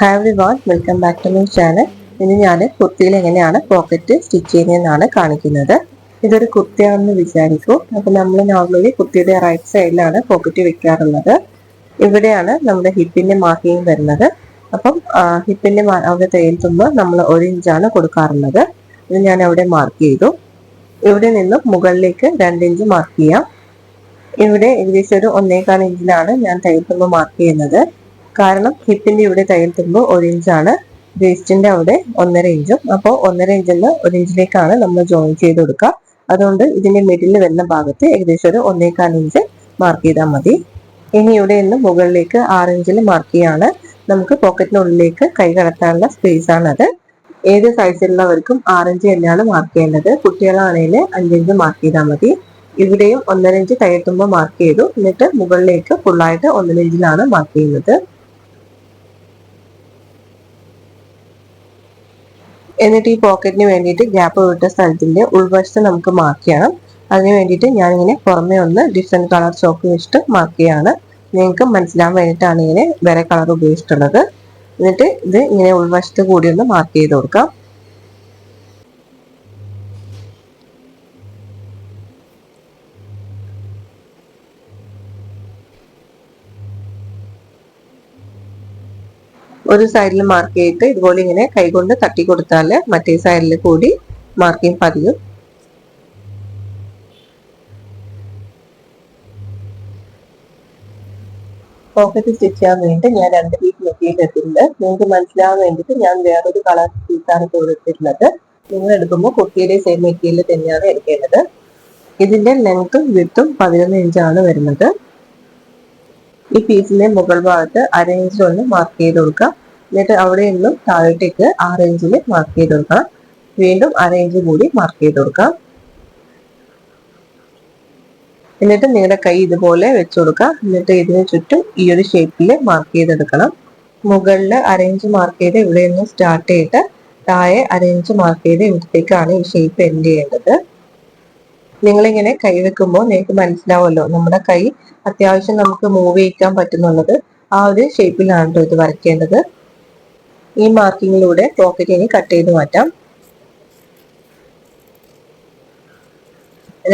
Hi everyone welcome back to my channel ഇന്ന് ഞാൻ കുർത്തിയിൽ എങ്ങനെയാണ് പോക്കറ്റ് സ്റ്റിച്ച് ചെയ്യുന്നതെന്നാണ് കാണിക്കുന്നത്. ഇതൊരു കുർത്തിയാണെന്ന് വിചാരിക്കൂ. അപ്പോൾ നമ്മൾ നോർമലി കുർത്തിയുടെ റൈറ്റ് സൈഡിലാണ് പോക്കറ്റ് വെക്കാറുള്ളത്. ഇവിടെയാണ് നമ്മുടെ ഹിപ്പിന്റെ മാർക്കിങ് വരുന്നത്. അപ്പം ഹിപ്പിന്റെ അവിടെ തുമ്പ് നമ്മൾ ഒരു ഇഞ്ചാണ് കൊടുക്കാറുള്ളത്. ഇത് ഞാൻ അവിടെ മാർക്ക് ചെയ്തു. ഇവിടെ നിന്നും മുകളിലേക്ക് രണ്ട് ഇഞ്ച് മാർക്ക് ചെയ്യാം. ഇവിടെ ഏകദേശം ഒരു ഒന്നേകാൽ ഇഞ്ചിലാണ് ഞാൻ തയ്യൽ തുമ്പ് മാർക്ക് ചെയ്യുന്നത്. കാരണം ഹിപ്പിന്റെ ഇവിടെ തയ്യൽ തുമ്പ് ഒരു ഇഞ്ചാണ്. വേസ്റ്റിന്റെ അവിടെ ഒന്നര ഇഞ്ചും. അപ്പോൾ ഒന്നര ഇഞ്ചിൽ നിന്ന് ഒരു ഇഞ്ചിലേക്കാണ് നമ്മൾ ജോയിൻ ചെയ്ത് കൊടുക്കുക. അതുകൊണ്ട് ഇതിന്റെ മിഡിൽ വരുന്ന ഭാഗത്ത് ഏകദേശം ഒരു ഒന്നേകാൽ ഇഞ്ച് മാർക്ക് ചെയ്താൽ മതി. ഇനി ഇവിടെ നിന്ന് മുകളിലേക്ക് ആറ് ഇഞ്ചിൽ മാർക്ക് ചെയ്യാണ്. നമുക്ക് പോക്കറ്റിനുള്ളിലേക്ക് കൈ കടത്താനുള്ള സ്പേസ് ആണത്. ഏത് സൈസിലുള്ളവർക്കും ആറിഞ്ച് തന്നെയാണ് മാർക്ക് ചെയ്യേണ്ടത്. കുട്ടികളാണെങ്കിൽ അഞ്ചിഞ്ച് മാർക്ക് ചെയ്താൽ മതി. ഇവിടെയും ഒന്നര ഇഞ്ച് കയ്യെത്തുമ്പോൾ മാർക്ക് ചെയ്തു. എന്നിട്ട് മുകളിലേക്ക് ഫുള്ളായിട്ട് ഒന്നര ഇഞ്ചിലാണ് മാർക്ക് ചെയ്യുന്നത്. എന്നിട്ട് ഈ പോക്കറ്റിന് വേണ്ടിയിട്ട് ഗ്യാപ്പ് വിട്ട സ്ഥലത്തിന്റെ ഉൾവശത്ത് നമുക്ക് മാർക്ക് ചെയ്യണം. അതിന് വേണ്ടിയിട്ട് ഞാനിങ്ങനെ പുറമേ ഒന്ന് ഡിഫറെന്റ് കളർ ചോക്ക് വെച്ചിട്ട് മാർക്ക് ചെയ്യാണ്. നിങ്ങൾക്ക് മനസ്സിലാൻ വേണ്ടിയിട്ടാണ് ഇങ്ങനെ വേറെ കളർ ഉപയോഗിച്ചിട്ടുള്ളത്. എന്നിട്ട് ഇത് ഇങ്ങനെ ഉൾവശത്ത് കൂടി ഒന്ന് മാർക്ക് ചെയ്ത് കൊടുക്കാം. ഒരു സൈഡിൽ മാർക്ക് ചെയ്തിട്ട് ഇതുപോലെ ഇങ്ങനെ കൈകൊണ്ട് തട്ടി കൊടുത്താൽ മറ്റേ സൈഡിൽ കൂടി മാർക്കിംഗ് പതിയും. പോക്കറ്റ് സ്റ്റിച്ച് ചെയ്യാൻ വേണ്ടി ഞാൻ രണ്ട് പീസ് മെറ്റീരിയൽ എടുത്തിട്ടുണ്ട്. നിങ്ങൾക്ക് മനസ്സിലാവാൻ വേണ്ടിയിട്ട് ഞാൻ വേറൊരു കളർ പീസാണ് കൊടുത്തിട്ടുള്ളത് നിങ്ങൾ എടുക്കുമ്പോൾ കുട്ടിയുടെ സെയിം മെറ്റീരിയൽ തന്നെയാണ് എടുക്കേണ്ടത്. ഇതിന്റെ ലെങ്ത്തും വിത്തും പതിനൊന്ന് ഇഞ്ചാണ് വരുന്നത്. ഈ പീസിന്റെ മുകൾ ഭാഗത്ത് അര ഒന്ന് മാർക്ക് ചെയ്ത് കൊടുക്കുക. എന്നിട്ട് അവിടെ നിന്നും താഴോട്ടേക്ക് ആറ് ഇഞ്ചിൽ മാർക്ക് ചെയ്ത് കൊടുക്കാം വീണ്ടും അര ഇഞ്ച് കൂടി മാർക്ക് ചെയ്ത് കൊടുക്കാം. എന്നിട്ട് നിങ്ങളുടെ കൈ ഇതുപോലെ വെച്ചു കൊടുക്കുക. എന്നിട്ട് ഇതിന് ചുറ്റും ഈ ഒരു ഷേപ്പിൽ മാർക്ക് ചെയ്തെടുക്കണം. മുകളിൽ അരയിഞ്ച് മാർക്ക് ചെയ്ത് ഇവിടെ നിന്ന് സ്റ്റാർട്ട് ചെയ്തിട്ട് താഴെ അരയിഞ്ച് മാർക്ക് ചെയ്ത് ഇവിടത്തേക്കാണ് ഈ ഷേപ്പ് എൻഡ് ചെയ്യേണ്ടത്. നിങ്ങളിങ്ങനെ കൈ വെക്കുമ്പോൾ നിങ്ങൾക്ക് മനസ്സിലാവുമല്ലോ നമ്മുടെ കൈ അത്യാവശ്യം നമുക്ക് മൂവ് ചെയ്യിക്കാൻ പറ്റുന്നുള്ളത് ആ ഒരു ഷേപ്പിലാണ് ഇത് വരയ്ക്കേണ്ടത്. ഈ മാർക്കിങ്ങിലൂടെ പോക്കറ്റ് ഇനി കട്ട് ചെയ്ത് മാറ്റാം.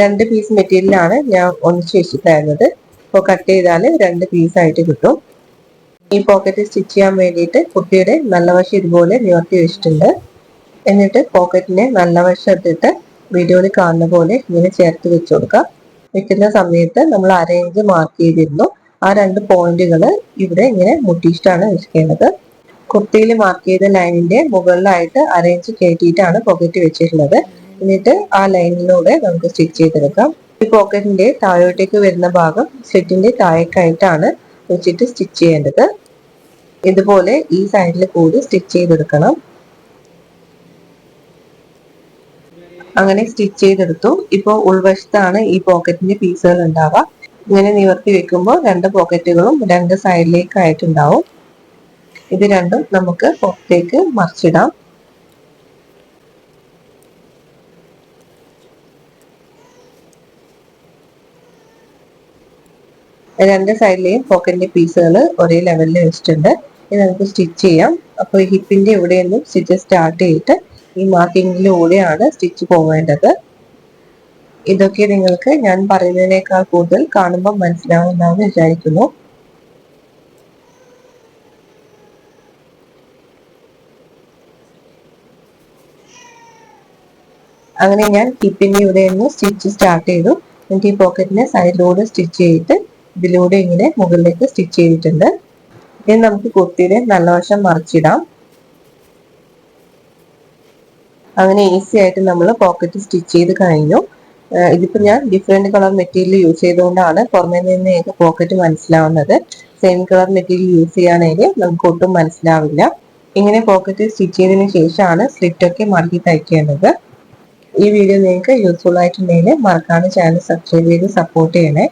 രണ്ട് പീസ് മെറ്റീരിയലാണ് ഞാൻ ഒന്നിച്ച് വെച്ചിട്ടായിരുന്നത് അപ്പോൾ കട്ട് ചെയ്താൽ രണ്ട് പീസ് ആയിട്ട് കിട്ടും. ഈ പോക്കറ്റ് സ്റ്റിച്ച് ചെയ്യാൻ വേണ്ടിയിട്ട് കുട്ടിയുടെ നല്ല വശം ഇതുപോലെ നിവർത്തി വെച്ചിട്ടുണ്ട്. എന്നിട്ട് പോക്കറ്റിനെ നല്ല വശം എടുത്തിട്ട് വീഡിയോയിൽ കാണുന്ന പോലെ ഇങ്ങനെ ചേർത്ത് വെച്ച് കൊടുക്കുക വെക്കുന്ന സമയത്ത് നമ്മൾ അരയിഞ്ച് മാർക്ക് ചെയ്തിരുന്നു. ആ രണ്ട് പോയിന്റുകൾ ഇവിടെ ഇങ്ങനെ മുട്ടിയിട്ടാണ് വെച്ചിരിക്കുന്നത് കുർത്തിയിൽ മാർക്ക് ചെയ്ത ലൈനിന്റെ മുകളിലായിട്ട് അരയിഞ്ച് കയറ്റിയിട്ടാണ് പോക്കറ്റ് വെച്ചിട്ടുള്ളത്. എന്നിട്ട് ആ ലൈനിലൂടെ നമുക്ക് സ്റ്റിച്ച് ചെയ്തെടുക്കാം. ഈ പോക്കറ്റിന്റെ താഴോട്ടേക്ക് വരുന്ന ഭാഗം സെറ്റിന്റെ താഴേക്കായിട്ടാണ് വെച്ചിട്ട് സ്റ്റിച്ച് ചെയ്യേണ്ടത്. ഇതുപോലെ ഈ സൈഡിൽ കൂടി സ്റ്റിച്ച് ചെയ്തെടുക്കണം. അങ്ങനെ സ്റ്റിച്ച് ചെയ്തെടുത്തു. ഇപ്പോൾ ഉൾവശത്താണ് ഈ പോക്കറ്റിന്റെ പീസുകൾ ഉണ്ടാവുക. ഇങ്ങനെ നിവർത്തി വെക്കുമ്പോൾ രണ്ട് പോക്കറ്റുകളും രണ്ട് സൈഡിലേക്കായിട്ടുണ്ടാവും ഇത് രണ്ടും നമുക്ക് പുറത്തേക്ക് മറിച്ചിടാം. രണ്ട് സൈഡിലെയും പോക്കറ്റിന്റെ പീസുകൾ ഒരേ ലെവലിൽ വെച്ചിട്ടുണ്ട്. ഇത് നമുക്ക് സ്റ്റിച്ച് ചെയ്യാം. അപ്പോൾ ഹിപ്പിന്റെ ഇവിടെ നിന്നും സ്റ്റിച്ച് സ്റ്റാർട്ട് ചെയ്തിട്ട് ഈ മാർക്കിങ്ങിലൂടെയാണ് സ്റ്റിച്ച് പോവേണ്ടത്. ഇതൊക്കെ നിങ്ങൾക്ക് ഞാൻ പറയുന്നതിനേക്കാൾ കൂടുതൽ കാണുമ്പോൾ മനസ്സിലാവുന്നതാണെന്ന് വിചാരിക്കുന്നു. അങ്ങനെ ഞാൻ ഹിപ്പിന്റെ ഇവിടെ നിന്ന് സ്റ്റിച്ച് സ്റ്റാർട്ട് ചെയ്തു. എന്നിട്ട് ഈ പോക്കറ്റിനെ സൈഡിലൂടെ സ്റ്റിച്ച് ചെയ്തിട്ട് ഇതിലൂടെ ഇങ്ങനെ മുകളിലേക്ക് സ്റ്റിച്ച് ചെയ്തിട്ടുണ്ട്. ഇനി നമുക്ക് കുർത്തിയുടെ നല്ല വശം മറിച്ചിടാം. അങ്ങനെ ഈസി ആയിട്ട് നമ്മൾ പോക്കറ്റ് സ്റ്റിച്ച് ചെയ്ത് കഴിഞ്ഞു. ഇതിപ്പോൾ ഞാൻ ഡിഫറെന്റ് കളർ മെറ്റീരിയൽ യൂസ് ചെയ്തുകൊണ്ടാണ് പുറമേ നിന്ന് ഏത് പോക്കറ്റ് മനസ്സിലാവുന്നത്. സെയിം കളർ മെറ്റീരിയൽ യൂസ് ചെയ്യുകയാണെങ്കിൽ നമുക്ക് ഒട്ടും മനസ്സിലാവില്ല. ഇങ്ങനെ പോക്കറ്റ് സ്റ്റിച്ച് ചെയ്തതിന് ശേഷമാണ് സ്ലിറ്റൊക്കെ മടക്കി തയ്ക്കേണ്ടത്. ഈ വീഡിയോ നിങ്ങൾക്ക് യൂസ്ഫുൾ ആയിട്ടുണ്ടെങ്കിൽ മറക്കാതെ ചാനൽ സബ്സ്ക്രൈബ് ചെയ്ത് സപ്പോർട്ട് ചെയ്യണേ.